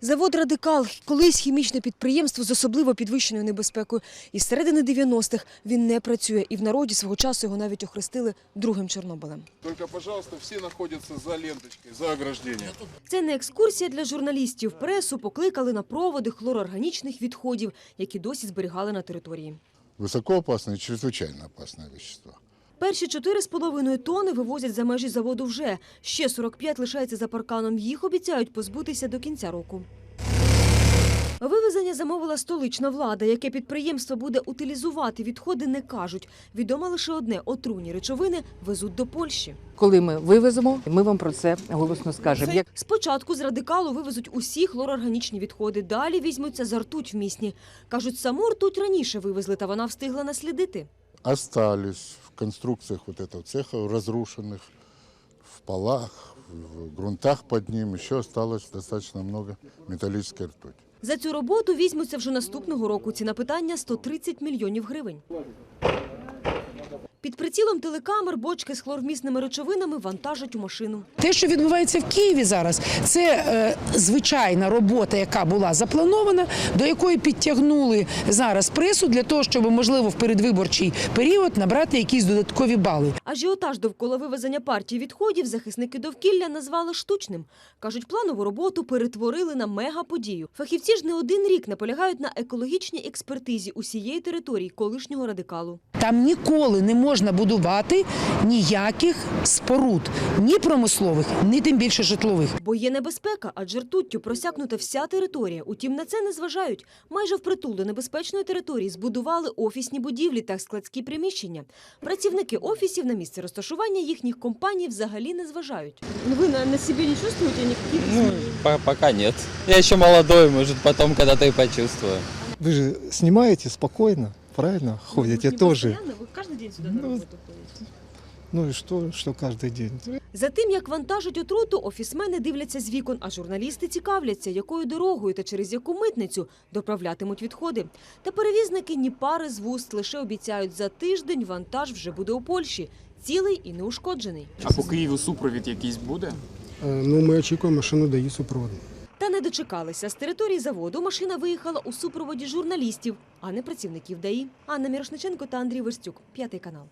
Завод Радикал колись хімічне підприємство з особливо підвищеною небезпекою. І з середини 90-х він не працює. І в народі свого часу його навіть охрестили другим Чорнобилем. Только, пожалуйста, все находятся за ленточкой, за ограждением. Це не екскурсія для журналістів. Пресу покликали на проводи хлороорганічних відходів, які досі зберігали на території. Высокоопасное и чрезвычайно опасное вещество. Перші 4,5 тони вивозять за межі заводу вже. Ще 45 лишається за парканом. Їх обіцяють позбутися до кінця року. Вивезення замовила столична влада. Яке підприємство буде утилізувати відходи, не кажуть. Відомо лише одне – отруйні речовини везуть до Польщі. Коли ми вивеземо, ми вам про це голосно скажемо. Як Спочатку з радикалу вивезуть усі хлорорганічні відходи. Далі візьмуться за ртуть в місні. Кажуть, саму ртуть раніше вивезли, та вона встигла наслідити. Остались в конструкциях вот этого цеха разрушенных, в полах, в грунтах под ним еще осталось достаточно много металлической ртути. За цю роботу візьмуться вже наступного року. Ціна питання – 130 мільйонів гривень. Під прицілом телекамер бочки з хлорвмісними речовинами вантажать у машину. Те, що відбувається в Києві зараз, це е, звичайна робота, яка була запланована, до якої підтягнули зараз пресу для того, щоб можливо в передвиборчий період набрати якісь додаткові бали. Ажіотаж довкола вивезення партії відходів захисники довкілля назвали штучним. Кажуть, планову роботу перетворили на мегаподію. Фахівці ж не один рік наполягають на екологічній експертизі усієї території колишнього радикалу. Там ніколи не можна будувати ніяких споруд, ні промислових, ні тим більше житлових. Бо є небезпека, адже ртуттю просякнута вся територія. Утім, на це не зважають. Майже впритул до небезпечної території збудували офісні будівлі та складські приміщення. Працівники офісів на місце розташування їхніх компаній взагалі не зважають. Ви на, на собі не чувствуєте ніяких Ну, по- пока нет. Я еще молодой, может, потом когда-то и почувствую. Вы же снимаете спокойно, правильно? Ходите тоже. Ви кожен день сюди на роботу Ну и что, что каждый день? За тим, як вантажать отруту, офісмени дивляться з вікон, а журналісти цікавляться, якою дорогою та через яку митницю доправлятимуть відходи. Та перевізники ні пари з вуст лише обіцяють за тиждень вантаж вже буде у Польщі, цілий і неушкоджений. А по Києву супровід якийсь буде? Е, Ну, ми очікуємо машину дає супроводу. Та не дочекалися. З території заводу машина виїхала у супроводі журналістів, а не працівників ДАІ. Анна Мірошниченко та Андрій Верстюк. П'ятий канал.